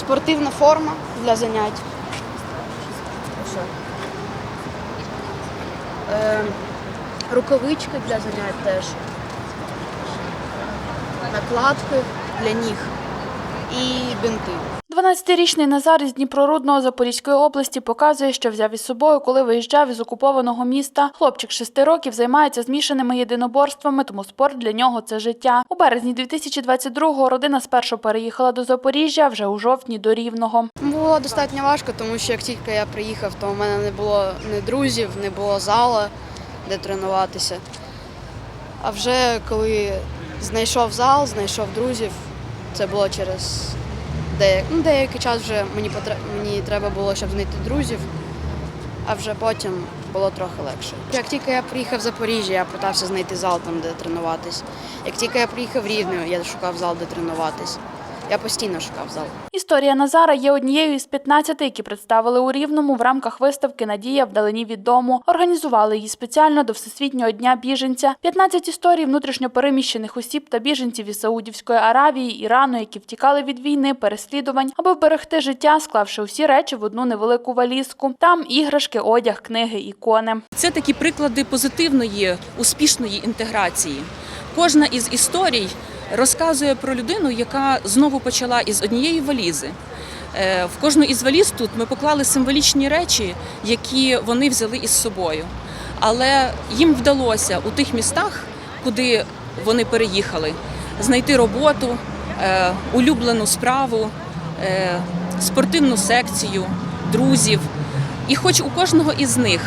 спортивна форма для занять. Е, рукавички для занять теж. Накладки для ніг і бинти. 12-річний Назар із Дніпрорудного Запорізької області показує, що взяв із собою, коли виїжджав із окупованого міста. Хлопчик 6 років займається змішаними єдиноборствами, тому спорт для нього це життя. У березні 2022-го родина спершу переїхала до Запоріжжя, вже у жовтні до Рівного. Було достатньо важко, тому що як тільки я приїхав, то у мене не було ні друзів, не було зала, де тренуватися. А вже коли знайшов зал, знайшов друзів, це було через деяк... ну, деякий час вже мені, потр... мені треба було, щоб знайти друзів, а вже потім було трохи легше. Як тільки я приїхав в Запоріжжя, я питався знайти зал там, де тренуватись. Як тільки я приїхав в Рівне, я шукав зал, де тренуватись. Я постійно шукав зал. Історія Назара є однією із 15, які представили у Рівному в рамках виставки Надія вдалині від дому. Організували її спеціально до Всесвітнього дня біженця. 15 історій внутрішньопереміщених осіб та біженців із Саудівської Аравії, Ірану, які втікали від війни, переслідувань, аби вберегти життя, склавши усі речі в одну невелику валізку. Там іграшки, одяг, книги, ікони. Це такі приклади позитивної, успішної інтеграції. Кожна із історій розказує про людину, яка знову почала із однієї валізи. Е, В кожну із валіз тут ми поклали символічні речі, які вони взяли із собою. Але їм вдалося у тих містах, куди вони переїхали, знайти роботу, е, улюблену справу, е, спортивну секцію, друзів. І хоч у кожного із них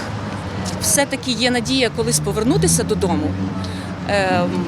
все-таки є надія колись повернутися додому,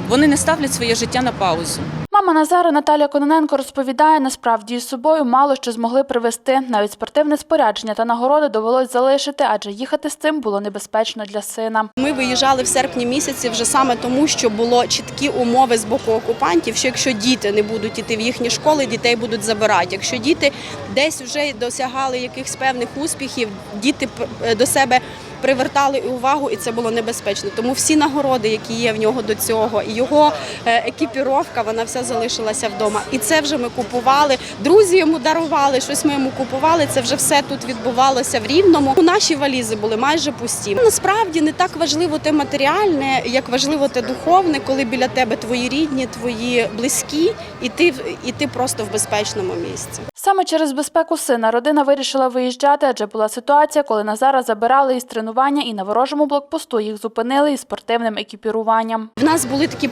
вони не ставлять своє життя на паузу. Мама Назара Наталія Кононенко розповідає, насправді із собою мало що змогли привезти. Навіть спортивне спорядження та нагороди довелось залишити, адже їхати з цим було небезпечно для сина. Ми виїжджали в серпні місяці вже саме тому, що було чіткі умови з боку окупантів, що якщо діти не будуть іти в їхні школи, дітей будуть забирати. Якщо діти десь вже досягали якихось певних успіхів, діти п- до себе привертали увагу, і це було небезпечно. Тому всі нагороди, які є в нього до цього, і його е, екіпіровка, вона вся залишилася вдома. І це вже ми купували. Друзі йому дарували, щось ми йому купували. Це вже все тут відбувалося в рівному. Наші валізи були майже пусті. Насправді не так важливо те матеріальне, як важливо те духовне, коли біля тебе твої рідні, твої близькі, і ти і ти просто в безпечному місці. Саме через безпеку сина родина вирішила виїжджати, адже була ситуація, коли Назара забирали із тренування і на ворожому блокпосту їх зупинили із спортивним екіпіруванням. В нас були такі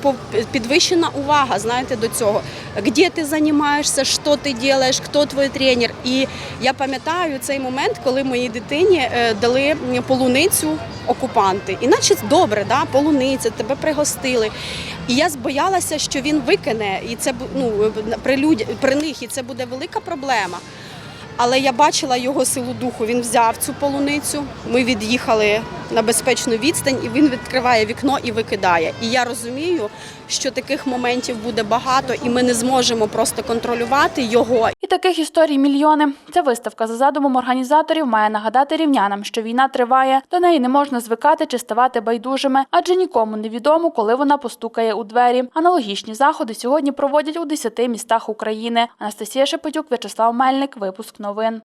підвищена увага, знаєте, до цього. Де ти займаєшся, що ти робиш, хто твій тренер. І я пам'ятаю цей момент, коли моїй дитині е, дали полуницю окупанти. І наче добре, да, полуниця, тебе пригостили. І я боялася, що він викине, і це ну, при, людь, при них, і це буде велика проблема. Але я бачила його силу духу. Він взяв цю полуницю. Ми від'їхали на безпечну відстань, і він відкриває вікно і викидає. І я розумію, що таких моментів буде багато, і ми не зможемо просто контролювати його. Таких історій мільйони. Ця виставка за задумом організаторів має нагадати рівнянам, що війна триває. До неї не можна звикати чи ставати байдужими, адже нікому не відомо, коли вона постукає у двері. Аналогічні заходи сьогодні проводять у 10 містах України. Анастасія Шепетюк, В'ячеслав Мельник. Випуск новин.